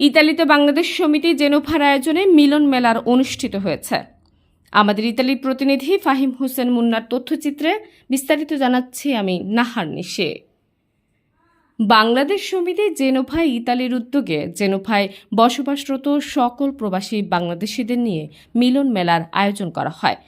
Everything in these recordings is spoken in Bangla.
ইতালিতে বাংলাদেশ সমিতি জেনোফার আয়োজনে মিলন মেলার অনুষ্ঠিত হয়েছে। আমাদের ইতালির প্রতিনিধি ফাহিম হোসেন মুন্নার তথ্যচিত্রে বিস্তারিত জানাচ্ছি আমি নাহার নিশে। বাংলাদেশ সমিতি জেনোফায় ইতালির উদ্যোগে জেনোফায় বসবাসরত সকল প্রবাসী বাংলাদেশিদের নিয়ে মিলন মেলার আয়োজন করা হয়।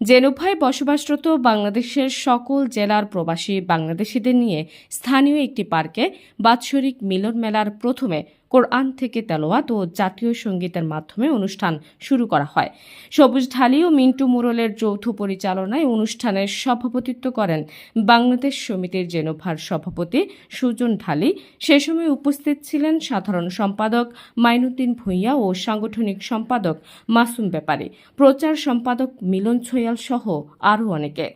জেনোফায় বসবাসরত বাংলাদেশের সকল জেলার প্রবাসী বাংলাদেশিদের নিয়ে স্থানীয় একটি পার্কে বাৎসরিক মিলন মেলার প্রথমে কোরআন থেকে তেলোয়াত ও জাতীয় সঙ্গীতের মাধ্যমে অনুষ্ঠান শুরু করা হয়। সবুজ ঢালি ও মিন্টু মুরলের যৌথ পরিচালনায় অনুষ্ঠানের সভাপতিত্ব করেন বাংলাদেশ সমিতির জেনোভার সভাপতি সুজন ঢালি। সে সময় উপস্থিত ছিলেন সাধারণ সম্পাদক মাইনুদ্দিন ভূঁইয়া ও সাংগঠনিক সম্পাদক মাসুম ব্যাপারী। প্রচার সম্পাদক মিলন ছয়াল সহ আরও অনেকে।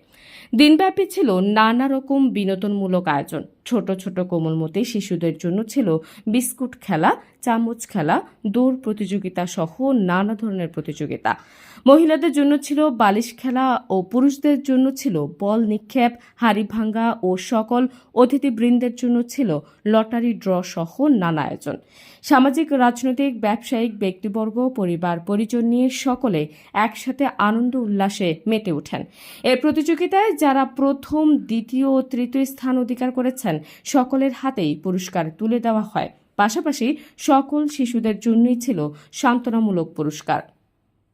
দিনব্যাপী ছিল নানা রকম বিনোদনমূলক আয়োজন। ছোট ছোট কোমলমতি শিশুদের জন্য ছিল বিস্কুট খেলা, চামচ খেলা, দৌড় প্রতিযোগিতা সহ নানা ধরনের প্রতিযোগিতা। মহিলাদের জন্য ছিল বালিশ খেলা ও পুরুষদের জন্য ছিল বল নিক্ষেপ, হাড়ি ভাঙ্গা ও সকল অতিথিবৃন্দের জন্য ছিল লটারি ড্র সহ নানা আয়োজন। সামাজিক, রাজনৈতিক, ব্যবসায়িক, ব্যক্তিবর্গ, পরিবার, পরিজন নিয়ে সকলে একসাথে আনন্দ উল্লাসে মেতে ওঠেন। এই প্রতিযোগিতায় যারা প্রথম দ্বিতীয় ও তৃতীয় স্থান অধিকার করেছেন। সকলের হাতেই পুরস্কার তুলে দেওয়া হয়। পাশাপাশি সকল শিশুদের জন্যই ছিল সান্ত্বনামূলক পুরস্কার।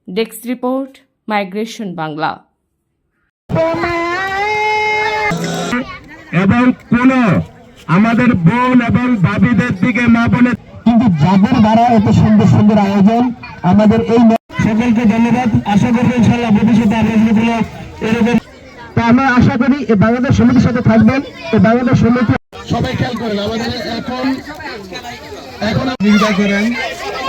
Desk report migration Bangla. এবং কোন আমাদের বোন এবং ভাবিদের দিকে মা বোনের কিন্তু যাদের দ্বারা এত সুন্দর সুন্দর আয়োজন আমাদের এই সকলকে ধন্যবাদ। আশা করব ইনশাল্লাহ ভবিষ্যতে আলোচনাগুলো এরকম তা আমরা আশা করি এই বাংলাদেশ সমিতির সাথে থাকবেন। এই বাংলাদেশ সমিতি সবাই খেয়াল করেন আমাদের এখন এখন চিন্তা করেন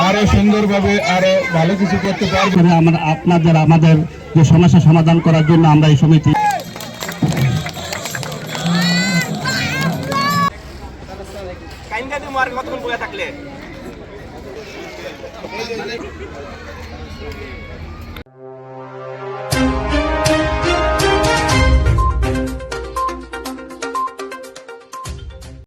আরও সুন্দরভাবে আরও ভালো কিছু করতে পারব। করে আমরা আপনাদের আমাদের যে সমস্যা সমাধান করার জন্য আমরা এই সমিতি থাকলে